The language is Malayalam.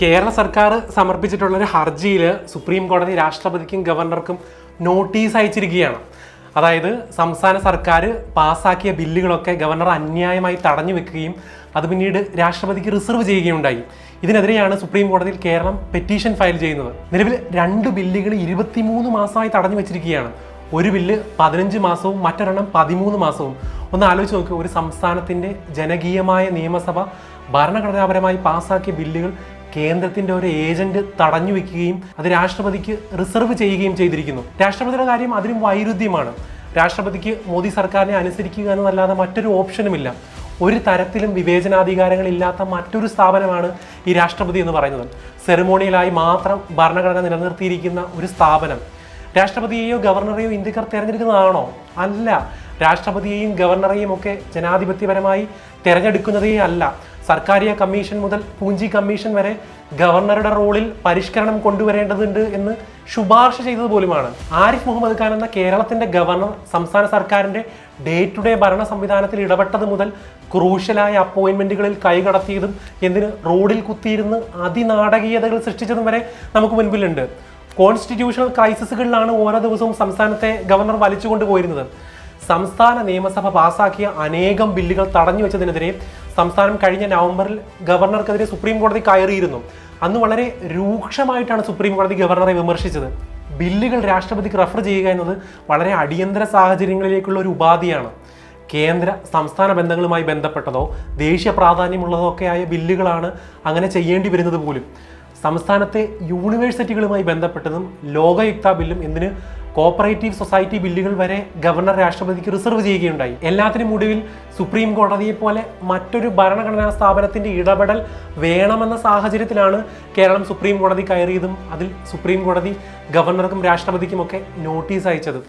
കേരള സർക്കാർ സമർപ്പിച്ചിട്ടുള്ള ഒരു ഹർജിയിൽ സുപ്രീം കോടതി രാഷ്ട്രപതിക്കും ഗവർണർക്കും നോട്ടീസ് അയച്ചിരിക്കുകയാണ്. അതായത് സംസ്ഥാന സർക്കാർ പാസ്സാക്കിയ ബില്ലുകളൊക്കെ ഗവർണർ അന്യായമായി തടഞ്ഞു വെക്കുകയും അത് പിന്നീട് രാഷ്ട്രപതിക്ക് റിസർവ് ചെയ്യുകയുണ്ടായി. ഇതിനെതിരെയാണ് സുപ്രീം കോടതിയിൽ കേരളം പെറ്റീഷൻ ഫയൽ ചെയ്യുന്നത്. നിലവിൽ രണ്ട് ബില്ലുകൾ ഇരുപത്തിമൂന്ന് മാസമായി തടഞ്ഞു വെച്ചിരിക്കുകയാണ്. ഒരു ബില്ല് പതിനഞ്ച് മാസവും മറ്റൊരെണ്ണം പതിമൂന്ന് മാസവും. ഒന്ന് ആലോചിച്ച് നോക്കുക ഒരു സംസ്ഥാനത്തിന്റെ ജനകീയമായ നിയമസഭ ഭരണഘടനാപരമായി പാസ്സാക്കിയ ബില്ലുകൾ കേന്ദ്രത്തിന്റെ ഒരു ഏജന്റ് തടഞ്ഞു വെക്കുകയും അത് രാഷ്ട്രപതിക്ക് റിസർവ് ചെയ്യുകയും ചെയ്തിരിക്കുന്നു. രാഷ്ട്രപതിയുടെ കാര്യം അതിനും വൈരുദ്ധ്യമാണ്. രാഷ്ട്രപതിക്ക് മോദി സർക്കാരിനെ അനുസരിക്കുക എന്നതല്ലാതെ മറ്റൊരു ഓപ്ഷനുമില്ല. ഒരു തരത്തിലും വിവേചനാധികാരങ്ങൾ ഇല്ലാത്ത മറ്റൊരു സ്ഥാപനമാണ് ഈ രാഷ്ട്രപതി എന്ന് പറയുന്നത്. സെറിമോണിയലായി മാത്രം ഭരണഘടന നിലനിർത്തിയിരിക്കുന്ന ഒരു സ്ഥാപനം. രാഷ്ട്രപതിയെയോ ഗവർണറെയോ ഇന്ത്യക്കാർ തിരഞ്ഞെടുക്കുന്നതാണോ? അല്ല. രാഷ്ട്രപതിയെയും ഗവർണറെയും ഒക്കെ ജനാധിപത്യപരമായി തിരഞ്ഞെടുക്കുന്നതേ അല്ല. സർക്കാരിയ കമ്മീഷൻ മുതൽ പൂഞ്ചി കമ്മീഷൻ വരെ ഗവർണറുടെ റോളിൽ പരിഷ്കരണം കൊണ്ടുവരേണ്ടതുണ്ട് എന്ന് ശുപാർശ ചെയ്തത് പോലുമാണ്. ആരിഫ് മുഹമ്മദ് ഖാൻ എന്ന കേരളത്തിന്റെ ഗവർണർ സംസ്ഥാന സർക്കാരിന്റെ ഡേ ടു ഡേ ഭരണ സംവിധാനത്തിൽ ഇടപെട്ടത് മുതൽ ക്രൂഷ്യലായ അപ്പോയിന്റ്മെന്റുകളിൽ കൈകടത്തിയതും എന്തിന് റോഡിൽ കുത്തിയിരുന്ന് അതിനാടകീയതകൾ സൃഷ്ടിച്ചതും വരെ നമുക്ക് മുൻപിലുണ്ട്. കോൺസ്റ്റിറ്റ്യൂഷണൽ ക്രൈസിസുകളിലാണ് ഓരോ ദിവസവും സംസ്ഥാനത്തെ ഗവർണർ വലിച്ചുകൊണ്ട് പോയിരുന്നത് സംസ്ഥാന നിയമസഭ പാസാക്കിയ അനേകം ബില്ലുകൾ തടഞ്ഞു വെച്ചതിനെതിരെ സംസ്ഥാനം കഴിഞ്ഞ നവംബറിൽ ഗവർണർക്കെതിരെ സുപ്രീം കോടതി കയറിയിരുന്നു. അന്ന് വളരെ രൂക്ഷമായിട്ടാണ് സുപ്രീം കോടതി ഗവർണറെ വിമർശിച്ചത്. ബില്ലുകൾ രാഷ്ട്രപതിക്ക് റെഫർ ചെയ്യുക എന്നത് വളരെ അടിയന്തര സാഹചര്യങ്ങളിലേക്കുള്ള ഒരു ഉപാധിയാണ്. കേന്ദ്ര സംസ്ഥാന ബന്ധങ്ങളുമായി ബന്ധപ്പെട്ടതോ ദേശീയ പ്രാധാന്യമുള്ളതോ ഒക്കെ ആയ ബില്ലുകളാണ് അങ്ങനെ ചെയ്യേണ്ടി വരുന്നത് പോലും. സംസ്ഥാനത്തെ യൂണിവേഴ്സിറ്റികളുമായി ബന്ധപ്പെട്ടതും ലോകയുക്ത ബില്ലും എന്തിന് കോപ്പറേറ്റീവ് സൊസൈറ്റി ബില്ലുകൾ വരെ ഗവർണർ രാഷ്ട്രപതിക്ക് റിസർവ് ചെയ്യുകയുണ്ടായി. എല്ലാത്തിനും ഒടുവിൽ സുപ്രീം കോടതിയെ പോലെ മറ്റൊരു ഭരണഘടനാ സ്ഥാപനത്തിന്റെ ഇടപെടൽ വേണമെന്ന സാഹചര്യത്തിലാണ് കേരളം സുപ്രീം കോടതി കയറിയതും അതിൽ സുപ്രീം കോടതി ഗവർണർക്കും രാഷ്ട്രപതിക്കുമൊക്കെ നോട്ടീസ് അയച്ചത്.